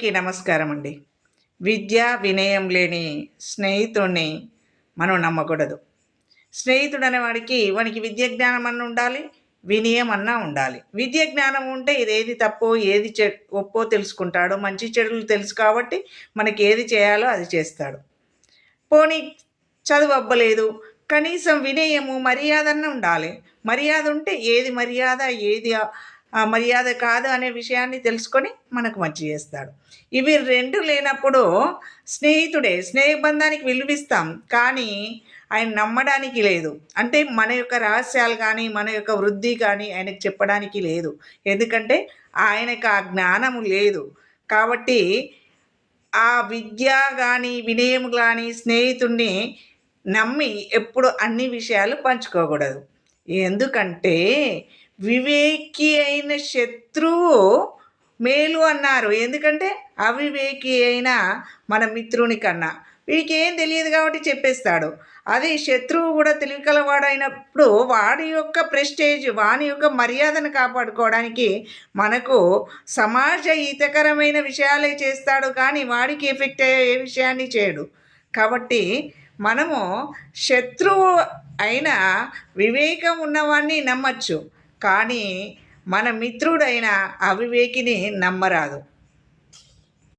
అందరికీ నమస్కారం అండి విద్య వినయం లేని స్నేహితుడిని మనం నమ్మకూడదు. స్నేహితుడు అనేవాడికి వానికి విద్య జ్ఞానం అన్న ఉండాలి వినయం అన్నా ఉండాలి. విద్య జ్ఞానం ఉంటే ఇది ఏది తప్పో ఏది చె ఒప్పో తెలుసుకుంటాడు. మంచి చెడులు తెలుసు కాబట్టి మనకి ఏది చేయాలో అది చేస్తాడు. పోనీ చదువు అవ్వలేదు కనీసం వినయము మర్యాద అన్న ఉండాలి. మర్యాద ఉంటే ఏది మర్యాద ఏది మర్యాద కాదు అనే విషయాన్ని తెలుసుకొని మనకు మంచి చేస్తాడు. ఇవి రెండు లేనప్పుడు స్నేహితుడే స్నేహబంధానికి విలువిస్తాం కానీ ఆయన నమ్మడానికి లేదు. అంటే మన యొక్క రహస్యాలు కానీ మన యొక్క వృద్ధి కానీ ఆయనకు చెప్పడానికి లేదు. ఎందుకంటే ఆయనకు ఆ జ్ఞానము లేదు. కాబట్టి ఆ విద్య కానీ వినయం కానీ స్నేహితుడిని నమ్మి ఎప్పుడు అన్ని విషయాలు పంచుకోకూడదు. ఎందుకంటే వివేకి అయిన శత్రువు మేలు అన్నారు. ఎందుకంటే అవివేకి అయిన మన మిత్రుని కన్నా వీడికి ఏం తెలియదు కాబట్టి చెప్పేస్తాడు. అదే శత్రువు కూడా తెలివికలవాడైనప్పుడు వాడి యొక్క ప్రెస్టేజ్ వాని యొక్క మర్యాదను కాపాడుకోవడానికి మనకు సమాజ హితకరమైన విషయాలే చేస్తాడు. కానీ వాడికి ఎఫెక్ట్ అయ్యే ఏ విషయాన్ని చేయడు. కాబట్టి మనము శత్రువు అయిన వివేకం ఉన్నవాడిని నమ్మచ్చు. కానీ మన మిత్రుడైన అవివేకిని నమ్మరాదు.